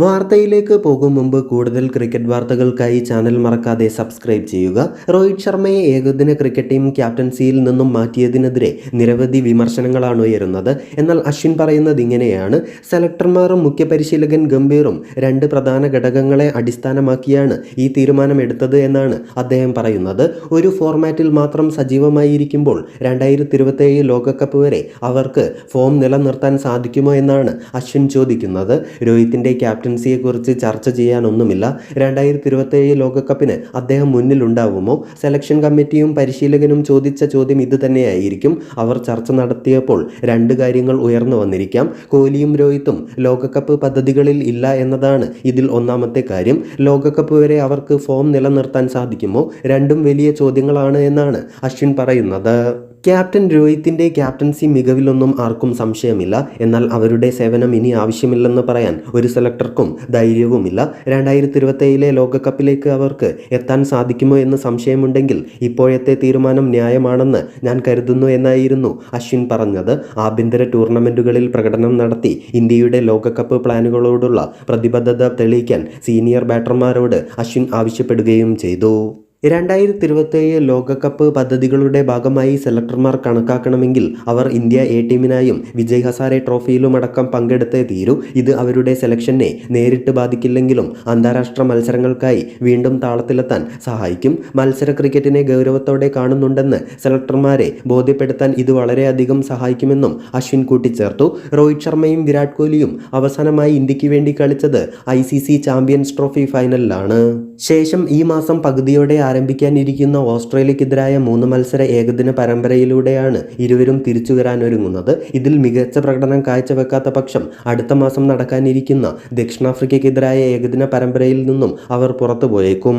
വാർത്തയിലേക്ക് പോകും മുമ്പ് കൂടുതൽ ക്രിക്കറ്റ് വാർത്തകൾക്കായി ചാനൽ മറക്കാതെ സബ്സ്ക്രൈബ് ചെയ്യുക. രോഹിത് ശർമ്മയെ ഏകദിന ക്രിക്കറ്റ് ടീം ക്യാപ്റ്റൻസിയിൽ നിന്നും മാറ്റിയതിനെതിരെ നിരവധി വിമർശനങ്ങളാണ് ഉയരുന്നത്. എന്നാൽ അശ്വിൻ പറയുന്നത് ഇങ്ങനെയാണ്. സെലക്ടർമാരും മുഖ്യ പരിശീലകൻ ഗംഭീറും രണ്ട് പ്രധാന ഘടകങ്ങളെ അടിസ്ഥാനമാക്കിയാണ് ഈ തീരുമാനമെടുത്തത് എന്നാണ് അദ്ദേഹം പറയുന്നത്. ഒരു ഫോർമാറ്റിൽ മാത്രം സജീവമായിരിക്കുമ്പോൾ രണ്ടായിരത്തി ഇരുപത്തേഴ് ലോകകപ്പ് വരെ അവർക്ക് ഫോം നിലനിർത്താൻ സാധിക്കുമോ എന്നാണ് അശ്വിൻ ചോദിക്കുന്നത്. രോഹിത്തിന്റെ ക്യാപ്റ്റൻസിയെക്കുറിച്ച് ചർച്ച ചെയ്യാനൊന്നുമില്ല. രണ്ടായിരത്തി ഇരുപത്തേഴ് ലോകകപ്പിന് അദ്ദേഹം മുന്നിലുണ്ടാവുമോ? സെലക്ഷൻ കമ്മിറ്റിയും പരിശീലകനും ചോദിച്ച ചോദ്യം ഇതുതന്നെയായിരിക്കും. അവർ ചർച്ച നടത്തിയപ്പോൾ രണ്ട് കാര്യങ്ങൾ ഉയർന്നു വന്നിരിക്കാം. കോഹ്ലിയും രോഹിത്തും ലോകകപ്പ് പദ്ധതികളിൽ ഇല്ല എന്നതാണ് ഇതിൽ ഒന്നാമത്തെ കാര്യം. ലോകകപ്പ് വരെ അവർക്ക് ഫോം നിലനിർത്താൻ സാധിക്കുമോ? രണ്ടും വലിയ ചോദ്യങ്ങളാണ് എന്നാണ് അശ്വിൻ പറയുന്നത്. ക്യാപ്റ്റൻ രോഹിത്തിന്റെ ക്യാപ്റ്റൻസി മികവിലൊന്നും ആർക്കും സംശയമില്ല. എന്നാൽ അവരുടെ സേവനം ഇനി ആവശ്യമില്ലെന്ന് പറയാൻ ഒരു സെലക്ടർക്കും ധൈര്യവുമില്ല. രണ്ടായിരത്തി ഇരുപത്തേഴിലെ ലോകകപ്പിലേക്ക് അവർക്ക് എത്താൻ സാധിക്കുമോ എന്ന് സംശയമുണ്ടെങ്കിൽ ഇപ്പോഴത്തെ തീരുമാനം ന്യായമാണെന്ന് ഞാൻ കരുതുന്നു എന്നായിരുന്നു അശ്വിൻ പറഞ്ഞത്. ആഭ്യന്തര ടൂർണമെന്റുകളിൽ പ്രകടനം നടത്തി ഇന്ത്യയുടെ ലോകകപ്പ് പ്ലാനുകളോടുള്ള പ്രതിബദ്ധത തെളിയിക്കാൻ സീനിയർ ബാറ്റർമാരോട് അശ്വിൻ ആവശ്യപ്പെടുകയും ചെയ്തു. രണ്ടായിരത്തി ഇരുപത്തേഴ് ലോകകപ്പ് പദ്ധതികളുടെ ഭാഗമായി സെലക്ടർമാർ കണക്കാക്കണമെങ്കിൽ അവർ ഇന്ത്യ എ ടീമിനായും വിജയ് ഹസാരെ ട്രോഫിയിലുമടക്കം പങ്കെടുത്തേ തീരൂ. ഇത് അവരുടെ സെലക്ഷനെ നേരിട്ട് ബാധിക്കില്ലെങ്കിലും അന്താരാഷ്ട്ര മത്സരങ്ങൾക്കായി വീണ്ടും താളത്തിലെത്താൻ സഹായിക്കും. മത്സര ക്രിക്കറ്റിനെ ഗൗരവത്തോടെ കാണുന്നുണ്ടെന്ന് സെലക്ടർമാരെ ബോധ്യപ്പെടുത്താൻ ഇത് വളരെയധികം സഹായിക്കുമെന്നും അശ്വിൻ കൂട്ടിച്ചേർത്തു. രോഹിത് ശർമ്മയും വിരാട് കോഹ്ലിയും അവസാനമായി ഇന്ത്യയ്ക്ക് വേണ്ടി കളിച്ചത് ഐ ചാമ്പ്യൻസ് ട്രോഫി ഫൈനലിലാണ്. ശേഷം ഈ മാസം പകുതിയോടെ ആരംഭിക്കാനിരിക്കുന്ന ഓസ്ട്രേലിയക്കെതിരായ മൂന്ന് മത്സര ഏകദിന പരമ്പരയിലൂടെയാണ് ഇരുവരും തിരിച്ചു വരാനൊരുങ്ങുന്നത് ഇതിൽ മികച്ച പ്രകടനം കാഴ്ചവെക്കാത്ത പക്ഷം അടുത്ത മാസം നടക്കാനിരിക്കുന്ന ദക്ഷിണാഫ്രിക്കയ്ക്കെതിരായ ഏകദിന പരമ്പരയിൽ നിന്നും അവർ പുറത്തുപോയേക്കും.